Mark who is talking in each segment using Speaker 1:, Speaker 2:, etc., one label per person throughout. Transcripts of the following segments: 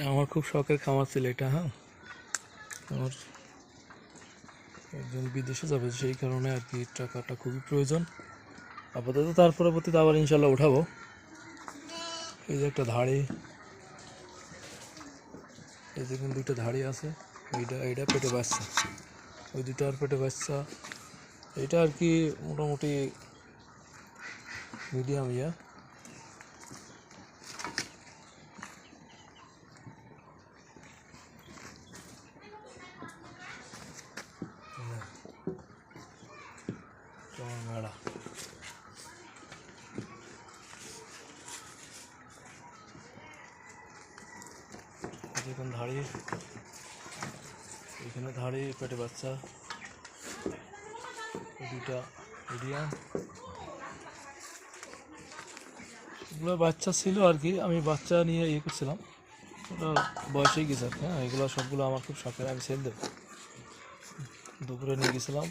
Speaker 1: আমার খুব শখের খামার ছিল এটা হ্যাঁ। আমার একজন বিদেশে যাবে, সেই কারণে আর কি টাকাটা খুবই প্রয়োজন। আপাতত তার পরবর্তীতে আবার ইনশাল্লাহ উঠাবো। এই যে একটা ধাড়ি। এই দেখুন দুইটা ধাড়ি আছে, এইটা এইটা পেটে বাচ্চা। ওই দুটো আর পেটে বাচ্চা। এটা আর কি মোটামুটি মিডিয়াম ইয়া মেড়া দেখুন ধাড়ি এখানে ধাড়ি পেটে বাচ্চা দুইটা মিডিয়াম এগুলো বাচ্চা ছিল আর কি আমি বাচ্চা নিয়ে ইয়ে করছিলাম ওটা বয়স হয়ে গেছে আর হ্যাঁ এগুলো সবগুলো আমার খুব শখের আমি সেল দেবো দুপুরে নিয়ে গেছিলাম।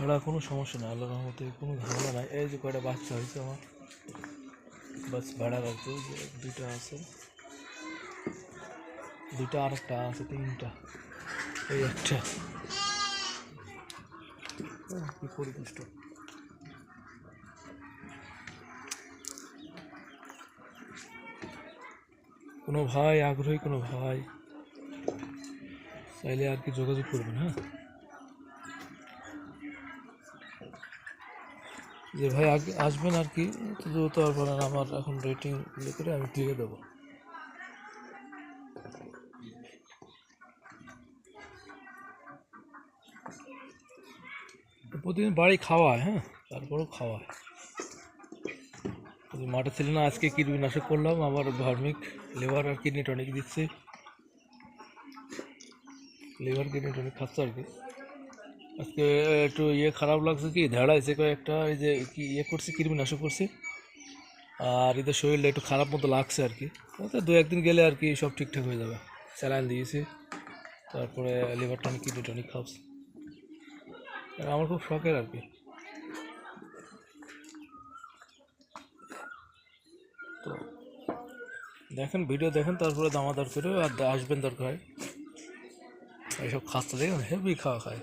Speaker 1: ভেড়া কোনো সমস্যা নেই আল্লাহ রহমতে কোনো ঝামেলা নাই। এই যে কয়টা বাচ্চা হয়েছে আমার, বাস ভেড়া রাখছে যে দুইটা আছে। দুইটা আর একটা আছে, তিনটা। এই একটা। পরিপুষ্ট। কোনো ভাই, আগ্রহী কোনো ভাই, চাইলে আর কি যোগাযোগ করবেন হ্যাঁ? যে ভাই আগে, আসবেন আর কি তো যেহেতু আর আমার এখন রেটিং ইয়ে করে আমি দিয়ে দেবো। প্রতিদিন বাড়ি খাওয়ায় হ্যাঁ? তারপরেও খাওয়ায়। মাঠে ছিল না, আজকে কীটনাশক করলাম, আবার ভার্মিক লিভার আর কিডনি টনিক দিচ্ছি। লিভার কিডনি টনিক খাচ্ছে আর কি। আজকে একটু ইয়ে খারাপ লাগছে কি? ধেড়াইছে কয়েকটা, এই যে কি ইয়ে করছি কীটনাশক করছি। আর এদের শরীরটা একটু খারাপ মতো লাগছে আর কি। দু একদিন গেলে আর কি সব ঠিকঠাক হয়ে যাবে। স্যালাইন দিয়েছি। তারপরে লিভার টনিক কিডনি টনিক খাওয়াচ্ছে আমার খুব শখের আর কি। তো দেখেন, ভিডিও দেখেন, তারপরে দামাদার করে আর আসবেন দরকার হয়। এইসব খাচ্ছে দেখেন, হেভি খাওয়া খায়।